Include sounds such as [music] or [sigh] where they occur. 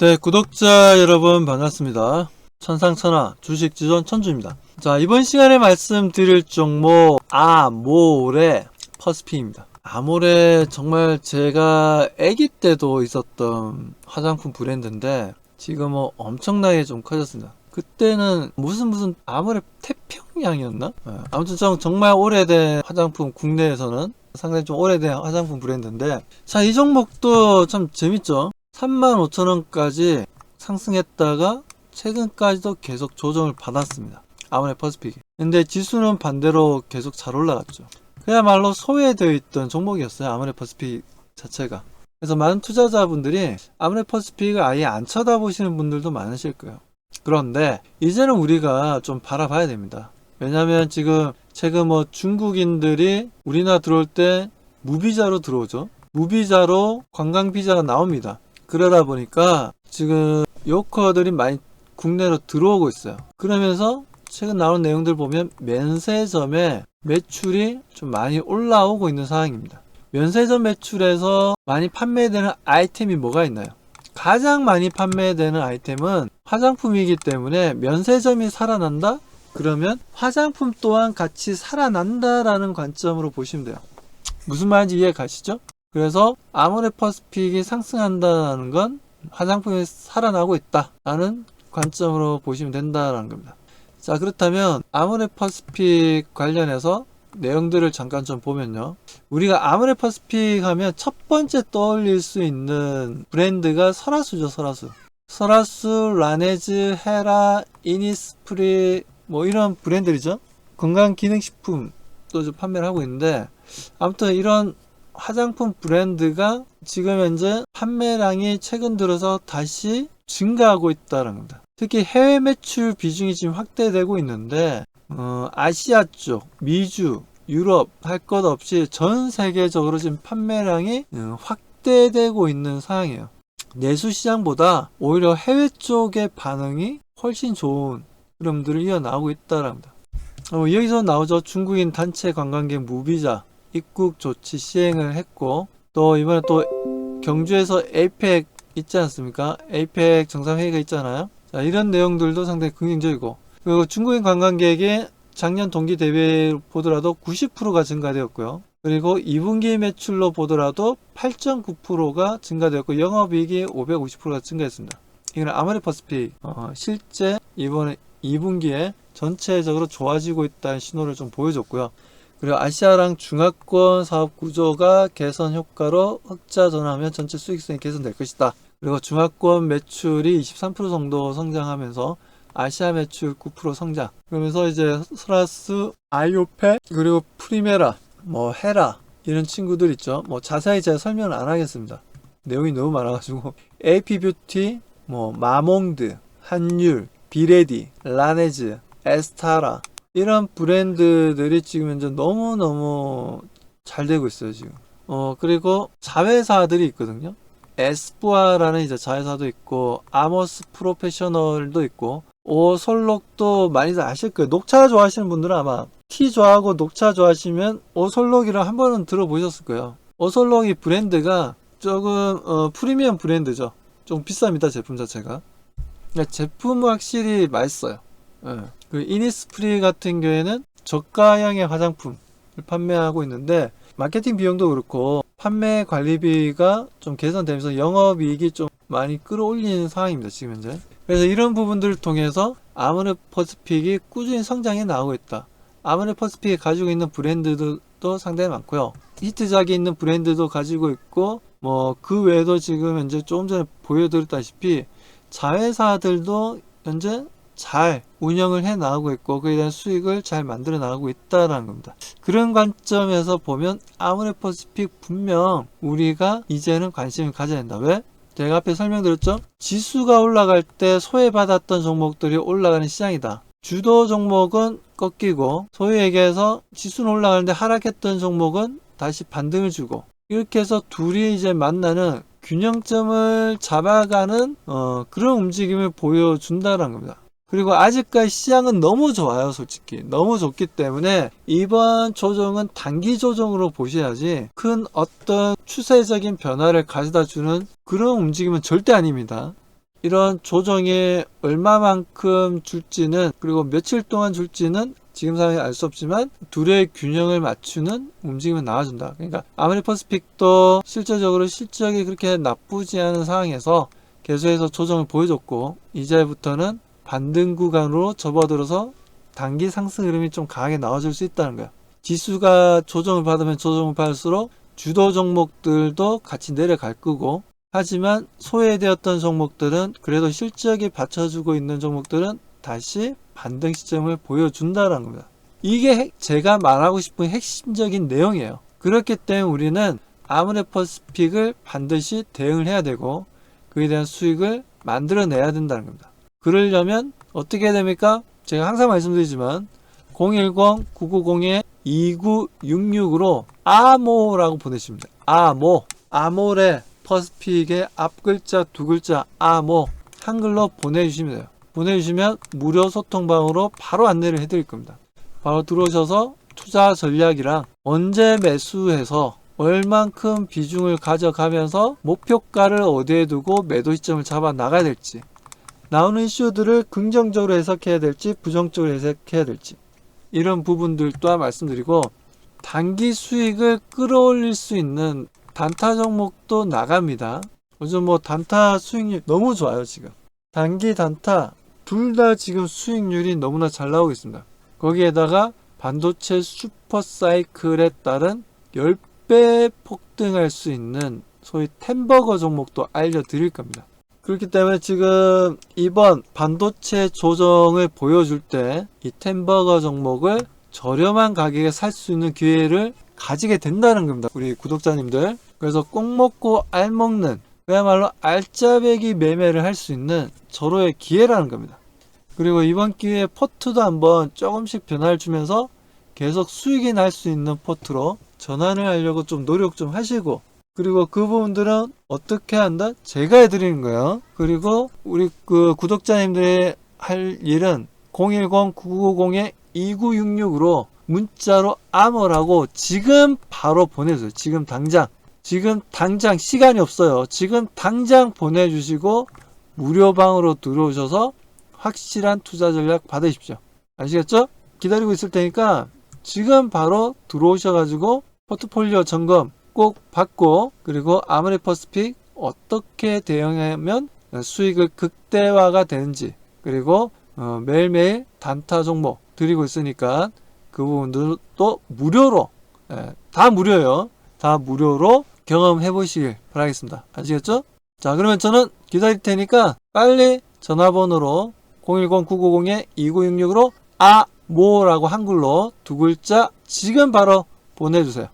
네, 구독자 여러분 반갑습니다. 천상천하 주식지존 천주입니다. 자, 이번 시간에 말씀드릴 종목 아모레 퍼스피입니다. 아모레 정말 제가 아기 때도 있었던 화장품 브랜드인데 지금 뭐 엄청나게 좀 커졌습니다. 그때는 무슨 무슨 아모레 태평양이었나? 네, 아무튼 좀 정말 오래된 화장품 국내에서는 상당히 좀 오래된 화장품 브랜드인데 자 이 종목도 참 재밌죠 35,000원까지 상승했다가 최근까지도 계속 조정을 받았습니다. 아모레 퍼스픽이 근데 지수는 반대로 계속 잘 올라갔죠. 그야말로 소외되어 있던 종목이었어요 아모레 퍼스픽 자체가. 그래서 많은 투자자분들이 아모레 퍼스픽을 아예 안 쳐다보시는 분들도 많으실 거예요. 그런데 이제는 우리가 좀 바라봐야 됩니다. 왜냐면 지금 최근 뭐 중국인들이 우리나라 들어올 때 무비자로 들어오죠. 무비자로 관광 비자가 나옵니다. 그러다 보니까 지금 요커들이 많이 국내로 들어오고 있어요. 그러면서 최근 나온 내용들 보면 면세점에 매출이 좀 많이 올라오고 있는 상황입니다. 면세점 매출에서 많이 판매되는 아이템이 뭐가 있나요? 가장 많이 판매되는 아이템은 화장품이기 때문에 면세점이 살아난다? 그러면 화장품 또한 같이 살아난다라는 관점으로 보시면 돼요. 무슨 말인지 이해 가시죠? 그래서 아모레 퍼스픽이 상승한다는 건 화장품이 살아나고 있다라는 관점으로 보시면 된다라는 겁니다. 자 그렇다면 아모레 퍼스픽 관련해서 내용들을 잠깐 좀 보면요. 우리가 아모레 퍼스픽 하면 첫 번째 떠올릴 수 있는 브랜드가 설화수죠, 설화수. 설화수, 라네즈, 헤라, 이니스프리, 뭐 이런 브랜드들이죠. 건강기능식품도 좀 판매를 하고 있는데 아무튼 이런 화장품 브랜드가 지금 현재 판매량이 최근 들어서 다시 증가하고 있다는 겁니다. 특히 해외 매출 비중이 지금 확대되고 있는데 어, 아시아 쪽, 미주, 유럽 할 것 없이 전 세계적으로 지금 판매량이 어, 확대되고 있는 상황이에요. 내수 시장보다 오히려 해외 쪽의 반응이 훨씬 좋은 흐름들을 이어나오고 있다랍니다. 어, 여기서 나오죠. 중국인 단체 관광객 무비자 입국 조치 시행을 했고 또 이번에 또 경주에서 에이펙 있지 않습니까? 에이펙 정상회의가 있잖아요. 자, 이런 내용들도 상당히 긍정적이고 그리고 중국인 관광객의 작년 동기 대비 보더라도 90%가 증가되었고요. 그리고 2분기 매출로 보더라도 8.9%가 증가되었고 영업이익이 550%가 증가했습니다. 이거는 아모레 퍼스픽 어, 실제 이번에 2분기에 전체적으로 좋아지고 있다는 신호를 좀 보여줬고요. 그리고 아시아랑 중화권 사업 구조가 개선 효과로 흑자 전환하면 전체 수익성이 개선될 것이다. 그리고 중화권 매출이 23% 정도 성장하면서 아시아 매출 9% 성장. 그러면서 이제 슬라스, 아이오페, 그리고 프리메라, 뭐 헤라 이런 친구들 있죠. 뭐 자세히 제가 설명을 안 하겠습니다. 내용이 너무 많아가지고 [laughs] AP 뷰티, 뭐 마몽드, 한율, 비레디, 라네즈, 에스타라 이런 브랜드들이 지금 현재 너무너무 잘 되고 있어요 지금. 어 그리고 자회사들이 있거든요. 에스쁘아라는 이제 자회사도 있고 아머스 프로페셔널도 있고 오솔록도 많이들 아실 거예요. 녹차 좋아하시는 분들은 아마 티 좋아하고 녹차 좋아하시면 오솔록이라 한 번은 들어보셨을 거예요. 오솔록이 브랜드가 조금 어, 프리미엄 브랜드죠. 좀 비쌉니다 제품 자체가. 제품은 확실히 맛있어요. 예. 그 이니스프리 같은 경우에는 저가형의 화장품을 판매하고 있는데 마케팅 비용도 그렇고 판매 관리비가 좀 개선되면서 영업이익이 좀 많이 끌어올리는 상황입니다. 지금 현재. 그래서 이런 부분들을 통해서 아모레 퍼스픽이 꾸준히 성장해 나오고 있다. 아모레 퍼스픽이 가지고 있는 브랜드도 상당히 많고요. 히트작이 있는 브랜드도 가지고 있고 뭐 그 외에도 지금 현재 조금 전에 보여드렸다시피 자회사들도 현재 잘 운영을 해 나가고 있고 그에 대한 수익을 잘 만들어 나가고 있다라는 겁니다. 그런 관점에서 보면 아모레 퍼시픽 분명 우리가 이제는 관심을 가져야 된다. 왜? 제가 앞에 설명드렸죠? 지수가 올라갈 때 소외받았던 종목들이 올라가는 시장이다. 주도 종목은 꺾이고 얘기해서 지수는 올라가는데 하락했던 종목은 다시 반등을 주고 이렇게 해서 둘이 이제 만나는 균형점을 잡아가는 어, 그런 움직임을 보여준다는 겁니다. 그리고 아직까지 시장은 너무 좋아요, 솔직히. 너무 좋기 때문에 이번 조정은 단기 조정으로 보셔야지 큰 어떤 추세적인 변화를 가져다 주는 그런 움직임은 절대 아닙니다. 이런 조정이 얼마만큼 줄지는 그리고 며칠 동안 줄지는 지금 상황에 알 수 없지만 둘의 균형을 맞추는 움직임은 나와준다. 그러니까 아무리 퍼스픽도 실제적으로 실적이 그렇게 나쁘지 않은 상황에서 계속해서 조정을 보여줬고 이제부터는 반등 구간으로 접어들어서 단기 상승 흐름이 좀 강하게 나와줄 수 있다는 거야. 지수가 조정을 받으면 조정을 받을수록 주도 종목들도 같이 내려갈 거고 하지만 소외되었던 종목들은 그래도 실적이 받쳐주고 있는 종목들은 다시 반등 시점을 보여준다는 겁니다. 이게 핵- 제가 말하고 싶은 핵심적인 내용이에요. 그렇기 때문에 우리는 아무레퍼스픽을 반드시 대응을 해야 되고 그에 대한 수익을 만들어내야 된다는 겁니다. 그러려면 어떻게 해야 됩니까? 제가 항상 말씀드리지만 010-990-2966으로 아모라고 보내십니다. 아모. 아모레 퍼스픽의 앞 글자 두 글자 아모 한글로 보내주시면 돼요. 보내주시면 무료 소통방으로 바로 안내를 해드릴 겁니다. 바로 들어오셔서 투자 전략이랑 언제 매수해서 얼만큼 비중을 가져가면서 목표가를 어디에 두고 매도 시점을 잡아 나가야 될지 나오는 이슈들을 긍정적으로 해석해야 될지 부정적으로 해석해야 될지 이런 부분들 또한 말씀드리고 단기 수익을 끌어올릴 수 있는 단타 종목도 나갑니다. 요즘 뭐 단타 수익률 너무 좋아요 지금 단기 단타 둘 다 지금 수익률이 너무나 잘 나오고 있습니다. 거기에다가 반도체 슈퍼 사이클에 따른 10배 폭등할 수 있는 소위 템버거 종목도 알려드릴 겁니다. 그렇기 때문에 지금 이번 반도체 조정을 보여줄 때 이 템버거 종목을 저렴한 가격에 살 수 있는 기회를 가지게 된다는 겁니다. 우리 구독자님들. 그래서 꼭 먹고 알 먹는 그야말로 알짜배기 매매를 할 수 있는 절호의 기회라는 겁니다. 그리고 이번 기회에 포트도 한번 조금씩 변화를 주면서 계속 수익이 날 수 있는 포트로 전환을 하려고 좀 노력 좀 하시고 그리고 그 부분들은 어떻게 한다? 제가 해드리는 거예요. 그리고 우리 그 구독자님들의 할 일은 010-990-2966으로 문자로 암호라고 지금 바로 보내주세요. 지금 당장. 지금 당장 시간이 없어요. 지금 당장 보내주시고 무료방으로 들어오셔서 확실한 투자 전략 받으십시오. 아시겠죠? 기다리고 있을 테니까 지금 바로 들어오셔가지고 포트폴리오 점검 꼭 받고 그리고 아무레퍼스픽 어떻게 대응하면 수익을 극대화가 되는지 그리고 어, 매일매일 단타 종목 드리고 있으니까 그 부분들도 무료로 예, 다 무료예요. 다 무료로 경험해 보시길 바라겠습니다. 아시겠죠? 자 그러면 저는 기다릴 테니까 빨리 전화번호로 010-990-2966으로 아모라고 한글로 두 글자 지금 바로 보내주세요.